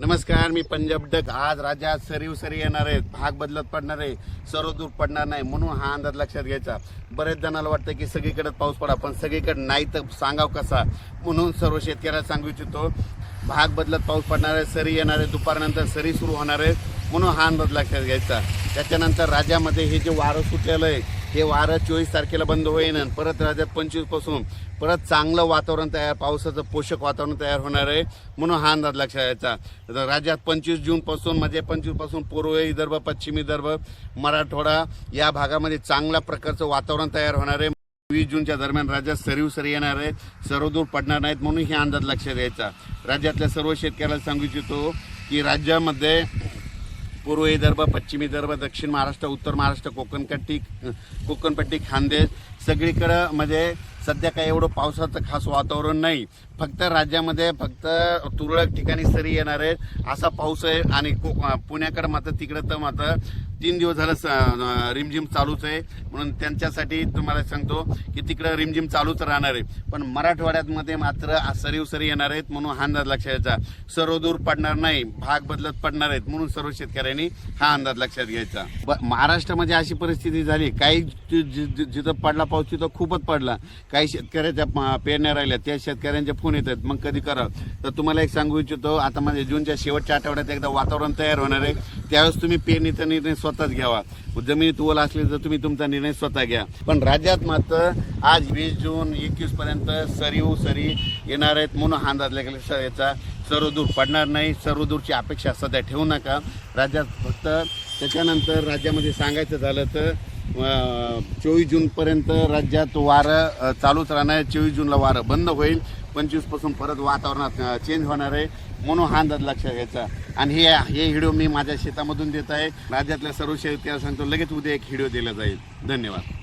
नमस्कार मी पंजाब डक आज राज्यात सरीव सरी येणार आहेत. भाग बदलत पडणार आहे. सर्व दूर पडणार नाही म्हणून हा अंदाज लक्षात घ्यायचा. बरेच जणांना वाटतं की सगळीकडे पाऊस पडा पण सगळीकडे नाही तर सांगाव कसा? म्हणून सर्व शेतकऱ्याला सांगू इच्छितो भाग बदलत पाऊस पडणार आहे सरी येणार आहे दुपारनंतर सरी सुरू होणार आहे. म्हणून हा अंदाज लक्षात घ्यायचा. त्याच्यानंतर राज्यामध्ये हे जे वारं सुटलेलं आहे हे वारं चोवीस तारखेला बंद होईन परत राज्यात पंचवीसपासून परत चांगलं वातावरण तयार पावसाचं पोषक वातावरण तयार होणार आहे म्हणून हा अंदाज लक्षात यायचा. राज्यात पंचवीस जूनपासून म्हणजे पंचवीसपासून पूर्व विदर्भ पश्चिम विदर्भ मराठवाडा या भागामध्ये चांगल्या प्रकारचं वातावरण तयार होणार आहे. वीस जूनच्या दरम्यान राज्यात सरीव सरी येणार आहेत सर्वदूर पडणार नाहीत म्हणून हे अंदाज लक्षात यायचा. राज्यातल्या सर्व शेतकऱ्याला सांगू इच्छितो की राज्यामध्ये पूर्व विदर्भ पश्चिम विदर्भ दक्षिण महाराष्ट्र उत्तर महाराष्ट्र कोकणपट्टी कोकणपट्टी खानदेश. सगळीकडं म्हणजे सध्या काही एवढं पावसाचं खास वातावरण नाही. फक्त राज्यामध्ये फक्त तुरळक ठिकाणी सरी येणार आहेत. असा पाऊस आहे आणि को- पुण्याकडे मात्र तिकडं तर मात्र तीन दिवस झालं स- रिमझिम चालूच आहे. म्हणून त्यांच्यासाठी तुम्हाला सांगतो की तिकडं रिमझिम चालूच राहणार आहे. पण मराठवाड्यातमध्ये मात्र सरीवसरी येणार आहेत म्हणून हा अंदाज लक्षात घ्यायचा. सर्व दूर पडणार नाही भाग बदलत पडणार आहेत म्हणून सर्व शेतकऱ्यांनी हा अंदाज लक्षात घ्यायचा. महाराष्ट्रामध्ये अशी परिस्थिती झाली काही जि- जिथं पडला पाऊस तिथं खूपच पडला. काही शेतकऱ्याच्या पेरण्या राहिल्या त्या शेतकऱ्यांचे फोन येत आहेत. मग कधी करा तर तुम्हाला एक सांगू इच्छितो आता म्हणजे जूनच्या शेवटच्या आठवड्यात एकदा वातावरण तयार होणार आहे. त्यावेळेस तुम्ही पेरणीचा निर्णय स्वतःच घ्यावा. जमिनीत ओल असली तर तुम्ही तुमचा निर्णय स्वतः घ्या. पण राज्यात मात्र आज वीस जून एकवीस पर्यंत सरीव सरी येणार आहेत म्हणून हा अंदाज लागला. याचा सर्व दूर पडणार नाही. सर्वदूरची अपेक्षा सध्या ठेवू नका. राज्यात फक्त त्याच्यानंतर राज्यामध्ये सांगायचं झालं तर चोवीस जूनपर्यंत राज्यात वारं चालूच राहणार आहे. चोवीस जूनला वारं बंद होईल. पंचवीसपासून परत वातावरणात चेंज होणार आहे. म्हणून हा अंदाज लक्षात घ्यायचा. आणि हे हे व्हिडिओ मी माझ्या शेतामधून देत आहे. राज्यातल्या सर्व शेतकऱ्याला सांगतो लगेच उद्या एक व्हिडिओ दिला जाईल. धन्यवाद.